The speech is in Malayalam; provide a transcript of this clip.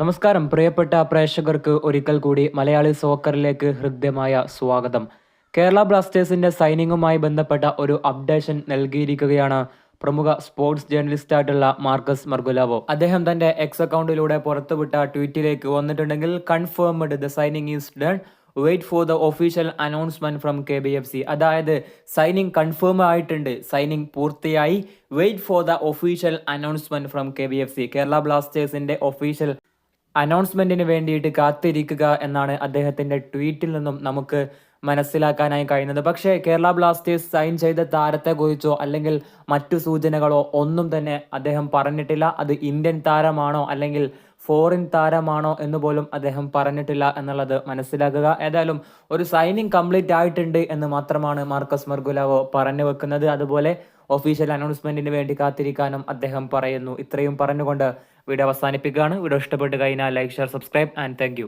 നമസ്കാരം. പ്രിയപ്പെട്ട പ്രേക്ഷകർക്ക് ഒരിക്കൽ കൂടി മലയാളി സോക്കറിലേക്ക് ഹൃദ്യമായ സ്വാഗതം. കേരള ബ്ലാസ്റ്റേഴ്സിന്റെ സൈനിങ്ങുമായി ബന്ധപ്പെട്ട ഒരു അപ്ഡേഷൻ നൽകിയിരിക്കുകയാണ് പ്രമുഖ സ്പോർട്സ് ജേർണലിസ്റ്റ് ആയിട്ടുള്ള മാർക്കസ് മർഗുലാവോ. അദ്ദേഹം തന്റെ എക്സ് അക്കൗണ്ടിലൂടെ പുറത്തുവിട്ട ട്വീറ്റിലേക്ക് വന്നിട്ടുണ്ടെങ്കിൽ confirmed the signing is done wait for the official announcement from K B F C അതായത് സൈനിങ് കൺഫേം ആയിട്ടുണ്ട്. സൈനിങ് പൂർത്തിയായി. Wait for the official announcement from K B F C Kerala ബ്ലാസ്റ്റേഴ്സിന്റെ ഒഫീഷ്യൽ അനൗൺസ്മെന്റിന് വേണ്ടിയിട്ട് കാത്തിരിക്കുക എന്നാണ് അദ്ദേഹത്തിന്റെ ട്വീറ്റിൽ നിന്നും നമുക്ക് മനസ്സിലാക്കാനായി കഴിയുന്നത്. പക്ഷേ കേരള ബ്ലാസ്റ്റേഴ്സ് സൈൻ ചെയ്ത താരത്തെക്കുറിച്ചോ അല്ലെങ്കിൽ മറ്റു സൂചനകളോ ഒന്നും തന്നെ അദ്ദേഹം പറഞ്ഞിട്ടില്ല. അത് ഇന്ത്യൻ താരമാണോ അല്ലെങ്കിൽ ഫോറിൻ താരമാണോ എന്ന് പോലും അദ്ദേഹം പറഞ്ഞിട്ടില്ല എന്നുള്ളത് മനസ്സിലാക്കുക. ഏതായാലും ഒരു സൈനിങ് കംപ്ലീറ്റ് ആയിട്ടുണ്ട് എന്ന് മാത്രമാണ് മാർക്കസ് മർഗുലാവോ പറഞ്ഞു വെക്കുന്നത്. അതുപോലെ ഒഫീഷ്യൽ അനൗൺസ്മെന്റിന് വേണ്ടി കാത്തിരിക്കാനും അദ്ദേഹം പറയുന്നു. ഇത്രയും പറഞ്ഞുകൊണ്ട് വീഡിയോ അവസാനിപ്പിക്കുകയാണ്. വീഡിയോ ഇഷ്ടപ്പെട്ട് കഴിഞ്ഞാൽ like share subscribe and thank